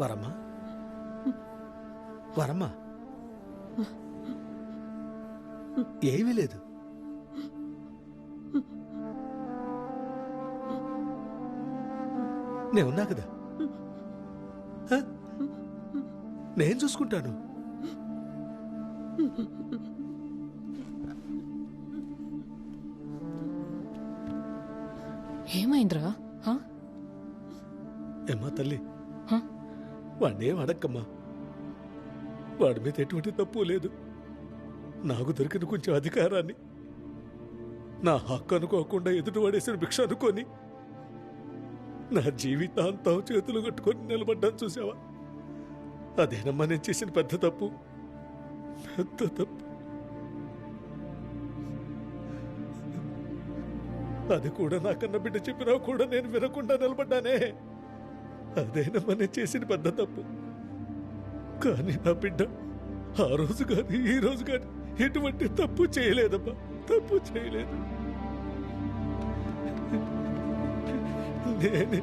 వరమ్మా వరమ్మా ఏమీ లేదు నేను ఉన్నా కదా? నేను చూసుకుంటాను ఏమైందిరా? ఏమ్మా తల్లి? వాడినేం అడక్కమ్మా వాడి మీద ఎటువంటి తప్పు లేదు. నాకు దొరికిన కొంచెం అధికారాన్ని. నా హక్కు అనుకోకుండా ఎదుటి పడేసిన భిక్ష అనుకొని. నా జీవితాంతం చేతులు కట్టుకొని నిలబడ్డాను చూసావా అదేనమ్మా నేను చేసిన పెద్ద తప్పు? పెద్ద తప్పు. అది కూడా నాకన్న బిడ్డ చెప్పినా కూడా నేను వినకుండా నిలబడ్డానే. అదేనమ్మా నేను చేసిన పెద్ద తప్పు. కానీ నా బిడ్డ ఆ రోజు కానీ ఈ రోజు కానీ ఎటువంటి తప్పు చేయలేదమ్మా తప్పు చేయలేదు. నేనే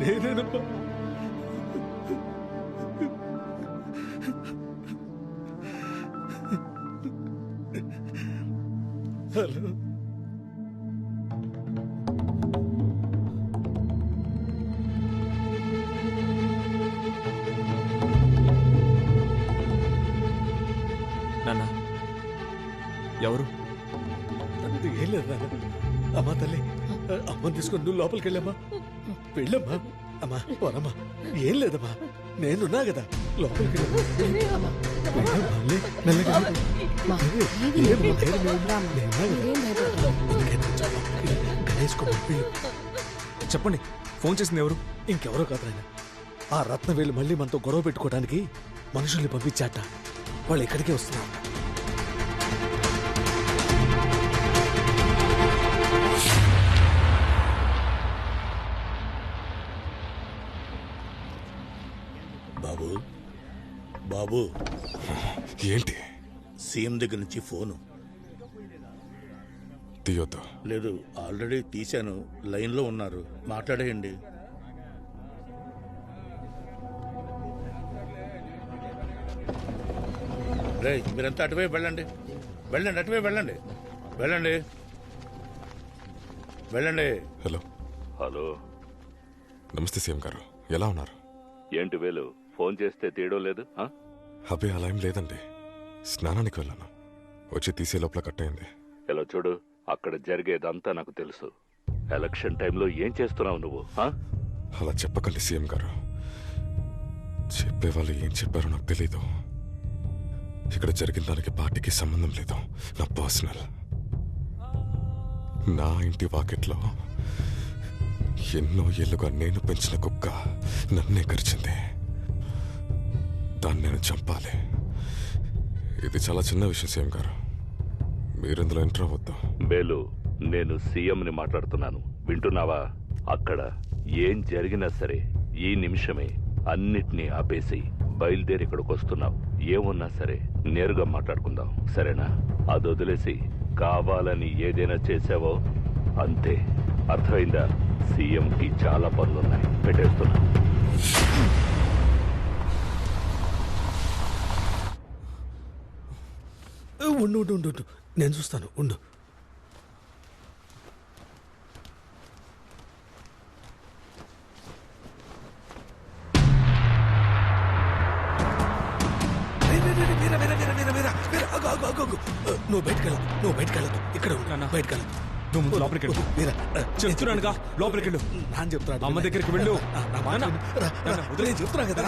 నేనేనమ్మా హలో. ఎవరు? ఏం లేదు నాన్న. అమ్మా తల్లి అమ్మని తీసుకొని నువ్వు లోపలికి వెళ్ళమ్మా. వెళ్ళమ్మా అమ్మా పోరమ్మా ఏం లేదమ్మా. నేనున్నా కదా. లోపలికి వెళ్ళమ్మా. కదా. చెప్పండి ఫోన్ చేసింది ఎవరు? ఇంకెవరో కాదు ఆయన ఆ రత్నవేలు మళ్ళీ మనతో గొడవ పెట్టుకోవడానికి మనుషుల్ని పంపించాట. వాళ్ళు ఎక్కడికే వస్తున్నారు? బాబు. ఏంటి? సీఎం దగ్గర నుంచి ఫోను. తీయొద్దు. లేదు ఆల్రెడీ తీశాను. లైన్లో ఉన్నారు. మాట్లాడేయండి. రే మీరంతా అటువైపు వెళ్ళండి. వెళ్ళండి అటువైపు వెళ్ళండి. వెళ్ళండి. వెళ్ళండి. హలో. హలో. నమస్తే సీఎం గారు. ఎలా ఉన్నారు? ఏంటి వేలు? ఫోన్ చేస్తే తీయడం లేదు ఆ? అబ్బే అలా ఏం లేదండి. స్నానానికి వెళ్ళాను. వచ్చి తీసే లోపల కట్ అయింది. ఇలా చూడు అక్కడ జరిగేదంతా నాకు తెలుసు. ఎలక్షన్ టైంలో ఏం చేస్తున్నావు నువ్వు? అలా చెప్పకండి సీఎం గారు. చెప్పేవాళ్ళు ఏం చెప్పారో నాకు తెలీదు. ఇక్కడ జరిగిన దానికి పార్టీకి సంబంధం లేదు. నా పర్సనల్. నా ఇంటి వాకిట్లో ఎన్నో ఏళ్ళుగా నేను పెంచిన కుక్క నన్నే కరిచింది దాన్ని నేను చంపాలి. ఇది చాలా చిన్న విషయం సీఎం గారు. మీరిందులో ఎంటర్ అవ్వద్దు. బేలు నేను సీఎంని మాట్లాడుతున్నాను. వింటున్నావా? అక్కడ ఏం జరిగినా సరే ఈ నిమిషమే అన్నిటినీ ఆపేసి బయలుదేరి ఇక్కడికి వస్తున్నావు. ఏమున్నా సరే నేరుగా మాట్లాడుకుందాం. సరేనా? అది వదిలేసి కావాలని ఏదైనా చేసావో? అంతే. అర్థమైందా? సీఎంకి చాలా పనులున్నాయి. పెట్టేస్తున్నా. ఉండు ఉండు ఉండు నేను చూస్తాను ఉండు. నువ్వు బయటకు వెళ్ళదు నువ్వు బయటకు వెళ్ళదు ఇక్కడ ఉండు బయటకు వెళ్ళదు నువ్వు ముందు లోపలికి వెళ్ళు. చెప్తున్నానుగా లోపలికి వెళ్ళు నాన్న చెప్తున్నాడు అమ్మ దగ్గరికి వెళ్ళు. ఆ, నా మాట నాన్న, విను. రా, రా, నాన్న, వదిలే. నేను చెప్తున్నా కదా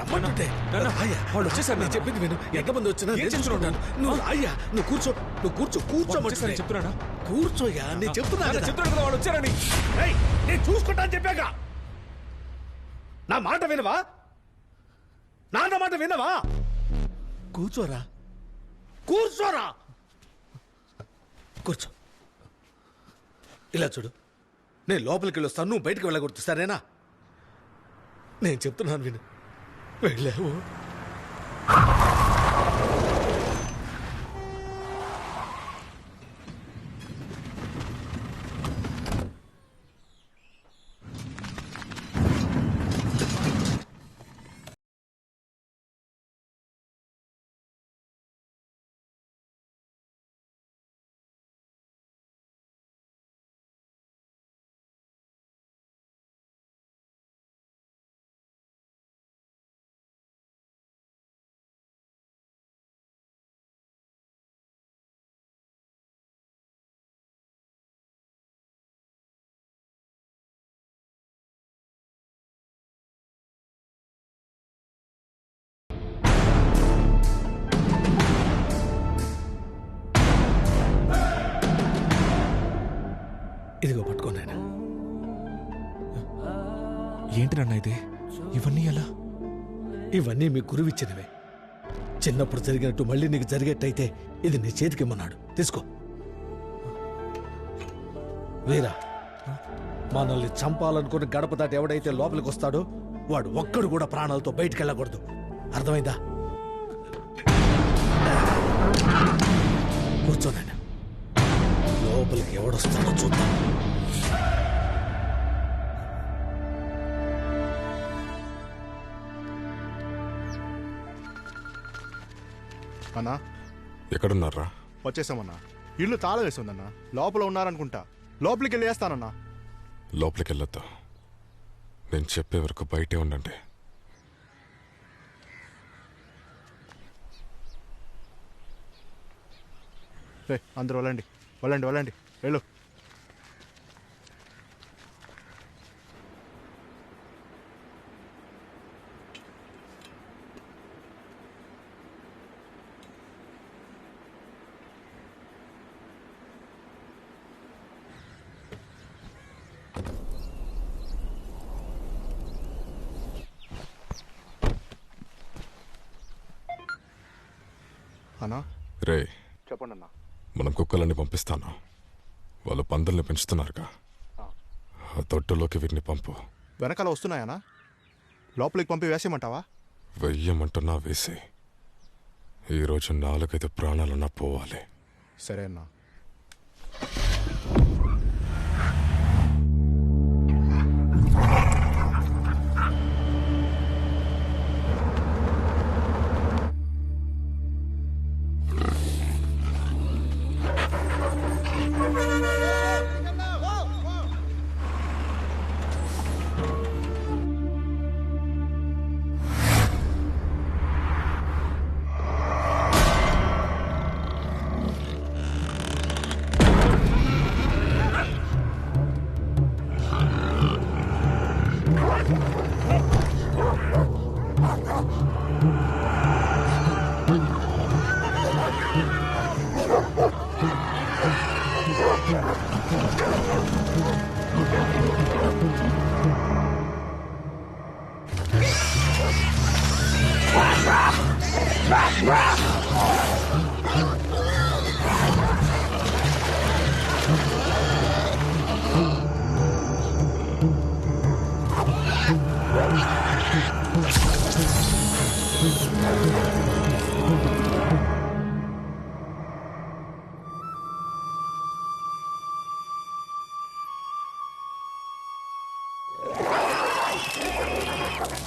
రమ్మంటుంటే. రాయ్యా. వాళ్ళు వచ్చేసారు, నేను. చెప్పింది విను ఎంతమంది వచ్చినా నేను? చూసుకుంటాను. నువ్వు రాయ్యా నువ్వు కూర్చో నువ్వు కూర్చో కూర్చోమంటే వచ్చేసారని చెప్తున్నానా? కూర్చోయ్యా నేను చెప్తున్నా. చెప్తున్నాను కదా వాళ్ళు వచ్చారని ఏయ్, నేను చూసుకుంటాను చెప్పాక నా మాట వినవా నాన్న మాట వినవా కూర్చోరా కూర్చోరా కూర్చో ఇలా చూడు. నేను లోపలికి వెళ్ళొస్తాను నువ్వు బయటికి వెళ్ళకూడదు సరేనా? నేను చెప్తున్నాను విను. వెళ్ళావు. ఇదిగో పట్టుకో నాయన ఏంటి నాన్న ఇది? ఇవన్నీ ఎలా? ఇవన్నీ మీ గురువిచ్చినవే. చిన్నప్పుడు జరిగినట్టు మళ్ళీ నీకు జరిగేట్టయితే ఇది నీ చేతికి ఇమ్మన్నాడు. తీసుకో. వీరా మనల్ని చంపాలనుకుని గడప దాటి ఎవడైతే లోపలికి వస్తాడో వాడు ఒక్కడు కూడా ప్రాణాలతో బయటికి వెళ్ళకూడదు. అర్థమైందా? కూర్చోనండి లోపలికి ఎవడొస్తాడో చూద్దాం. అన్నా? ఎక్కడున్నారా? వచ్చేసామన్నా. ఇల్లు తాళం వేసి ఉందన్నా లోపల ఉన్నారనుకుంటా. లోపలికి వెళ్ళి వేస్తానన్నా లోపలికి వెళ్ళొద్దు నేను చెప్పే వరకు బయటే ఉండండి. రే అందరూ వెళ్ళండి. వెళ్ళండి వెళ్ళండి. వెళ్ళు. అన్నా? రే చెప్పండి అన్నా మనం కుక్కలన్నీ పంపిస్తాను. వాళ్ళు పందుల్ని పెంచుతున్నారుగా. ఆ. తొట్టులోకి వీటిని పంపు. వెనకాల వస్తున్నాయనా లోపలికి పంపి వేసేయమంటావా? వెయ్యమంటున్నా వేసి. ఈరోజు నాలుగైదు ప్రాణాలన్నా పోవాలి. సరే అన్నా.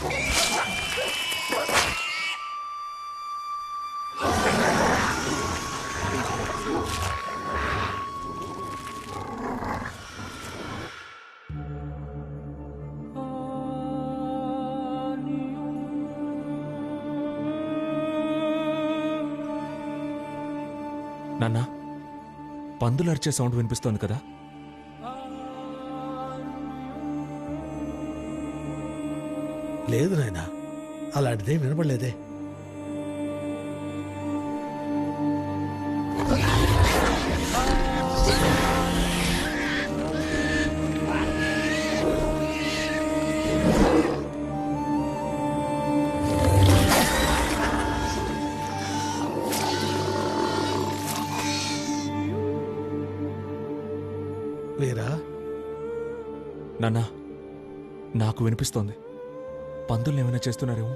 Yeah. నాన్న పందులు అరిచే సౌండ్ వినిపిస్తోంది కదా? లేదు నాయనా అలాంటిదేం వినపడలేదే వీరా? నాన్న నాకు వినిపిస్తోంది. పందులు ఏమైనా చేస్తున్నారేమో?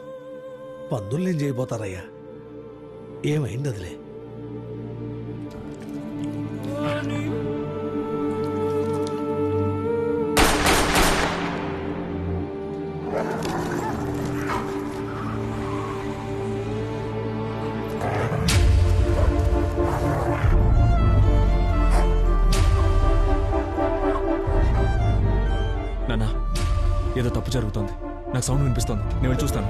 పందుల్నేం చేయబోతారయ్యా? ఏమైంది అదిలే జరుగుతోంది. నాకు సౌండ్ వినిపిస్తోంది. నేను వెళ్ళి చూస్తాను.